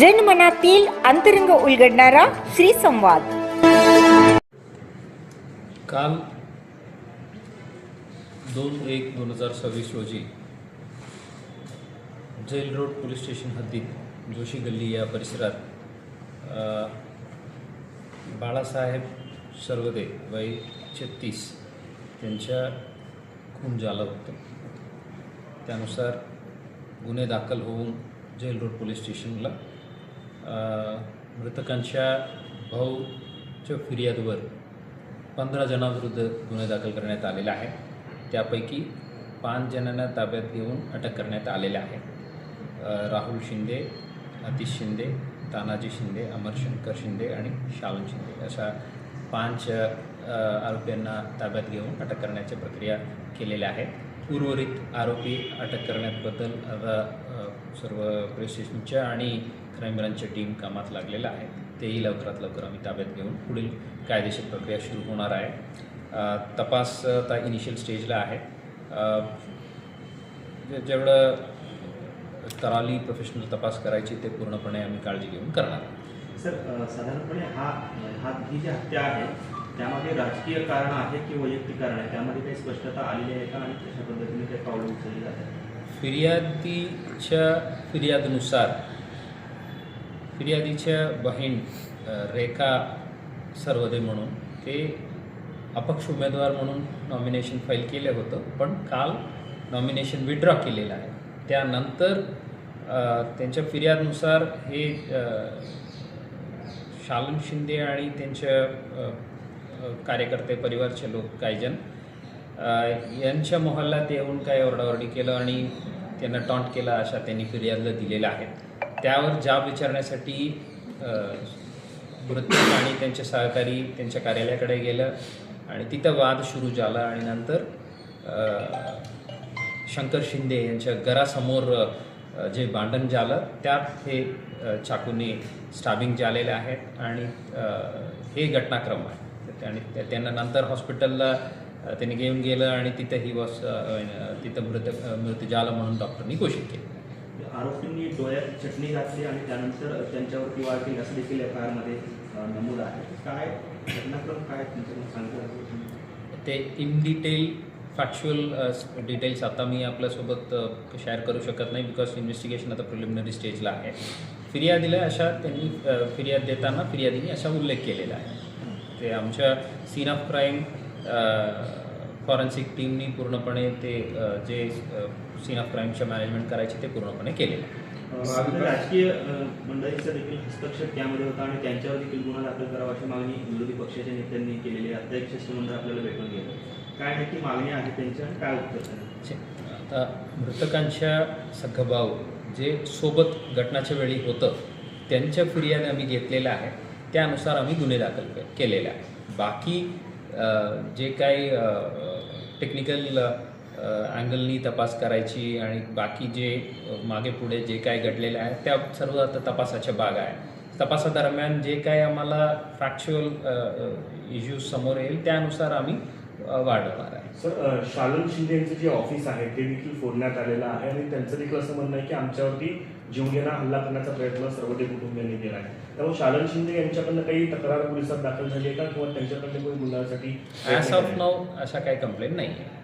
जनमनातील अंतरंग उलगडणारा श्री संवाद काल दोन एक दोन हजार सव्वीस रोजी जेल रोड पोलीस स्टेशन हद्दीत जोशी गल्ली या परिसरात बाळासाहेब सर्वदे वय छत्तीस त्यांच्या झालं होतं. त्यानुसार गुन्हे दाखल होऊन जेल रोड पोलीस स्टेशनला मृतकांच्या भाऊच्या फिर्यादवर पंधरा जणांविरुद्ध गुन्हे दाखल करण्यात आलेला आहे. त्यापैकी पाच जणांना ताब्यात घेऊन अटक करण्यात आलेले आहे. राहुल शिंदे अतिश शिंदे तानाजी शिंदे अमरशंकर शिंदे आणि शालन शिंदे अशा पाच आरोपींना ताब्यात घेऊन अटक करण्याची प्रक्रिया केलेल्या आहे. उर्वरित आरोपी अटक करण्याबद्दल आता सर्व पोलीस स्टेशनच्या आणि क्राईम ब्रांचच्या टीम कामात लागलेल्या आहे. तेही लवकरात लवकर आम्ही ताब्यात घेऊन पुढील कायदेशीर प्रक्रिया सुरू होणार आहे. तपास आता इनिशियल स्टेजला आहे. जेवढं तराली प्रोफेशनल तपास करायची ते पूर्णपणे आम्ही काळजी घेऊन करणार. आहोत. सर साधारणपणे हा हा ही जी हत्या आहे त्यामध्ये राजकीय कारण आहे की वैयक्तिक कारण आहे? त्यामध्ये काही स्पष्टता आलेली आहे का आणि कशा पद्धतीने काही पावलं उचलली जातात? फिर्यादीच्या फिर्यादनुसार फिर्यादीच्या बहीण रेखा सर्वदे म्हणून ते अपक्ष उमेदवार म्हणून नॉमिनेशन फाईल केलं होतं पण काल नॉमिनेशन विड्रॉ केलेलं आहे. त्यानंतर त्यांच्या फिर्यादनुसार हे शालन शिंदे आणि त्यांच्या कार्यकर्ते परिवारचे लोक काही जण यांच्या मोहल्ल्यात येऊन काय ओरडाओरडी केलं आणि त्यांना टॉन्ट केला अशा त्यांनी फिर्यादला दिलेल्या आहेत. त्यावर जाब विचारण्यासाठी मृत्यू आणि त्यांचे सहकारी त्यांच्या कार्यालयाकडे गेलं आणि तिथं वाद सुरू झाला आणि नंतर शंकर शिंदे यांच्या घरासमोर जे भांडण झालं त्यात हे चाकूने स्टाबिंग झालेले आहेत आणि हे घटनाक्रम आहे. आणि त्या- त्यांना नंतर हॉस्पिटलला त्यांनी घेऊन गेलं आणि तिथं ही वॉस तिथं मृत अ, मृत्यू झाला म्हणून डॉक्टरनी घोषित केलं. आरोपींनी डोळ्यात चटणी घातली आणि त्यानंतर त्यांच्यावरती वार केली असं देखील एफ आय आरमध्ये नमूद आहे. काय घटनाक्रम काय तुमच्याकडून सांगता ते in detail factual details uh, आता मी आपल्यासोबत uh, शेअर करू शकत नाही बिकॉज इन्व्हेस्टिगेशन आता प्रिलिमिनरी स्टेजला आहे. फिर्यादीला अशा त्यांनी uh, फिर्याद देताना फिर्यादीने असा उल्लेख केलेला आहे. ते आमच्या सीन ऑफ क्राईम फॉरेन्सिक टीमनी पूर्णपणे ते जे सीन ऑफ क्राईमचे मॅनेजमेंट करायचे ते पूर्णपणे केलेलं आहे. राजकीय मंडळीचा देखील हस्तक्षेप त्यामध्ये होता आणि त्यांच्यावर देखील गुन्हा दाखल करावा अशी मागणी विरोधी पक्षाच्या नेत्यांनी केलेली अध्यक्ष आपल्याला भेटून गेलं. काय नक्की मागणी आहे त्यांच्या आणि काय उत्तर आता मृतकांच्या सखभाऊ जे सोबत घटनाच्या वेळी होतं त्यांच्या फिर्याद आम्ही घेतलेल्या आहे त्यानुसार आम्ही गुन्हे दाखल केलेला आहे बाकी जे काही टेक्निकल अँगलनी तपास करायची आणि बाकी जे मागे पुढे जे काय घडलेलं आहे त्या सर्व आता तपासाच्या भाग आहे तपासादरम्यान जे काय आम्हाला फॅक्च्युअल इश्यूज समोर येईल त्यानुसार आम्ही वाढवणार आहे. सर शालन शिंदे यांचं जे ऑफिस आहे ते देखील फोडण्यात आलेलं आहे आणि त्यांचं देखील असं म्हणणं आहे की आमच्यावरती जीवघेणा हल्ला करण्याचा प्रयत्न सर्वते कुटुंबियांनी केला आहे. त्यामुळे शालन शिंदे यांच्याकडनं काही तक्रार पोलिसात दाखल झाली आहे का? किंवा त्यांच्याकडनं काही गुन्ह्यासाठी ॲज ऑफ नाव अशा काही कंप्लेंट नाही आहे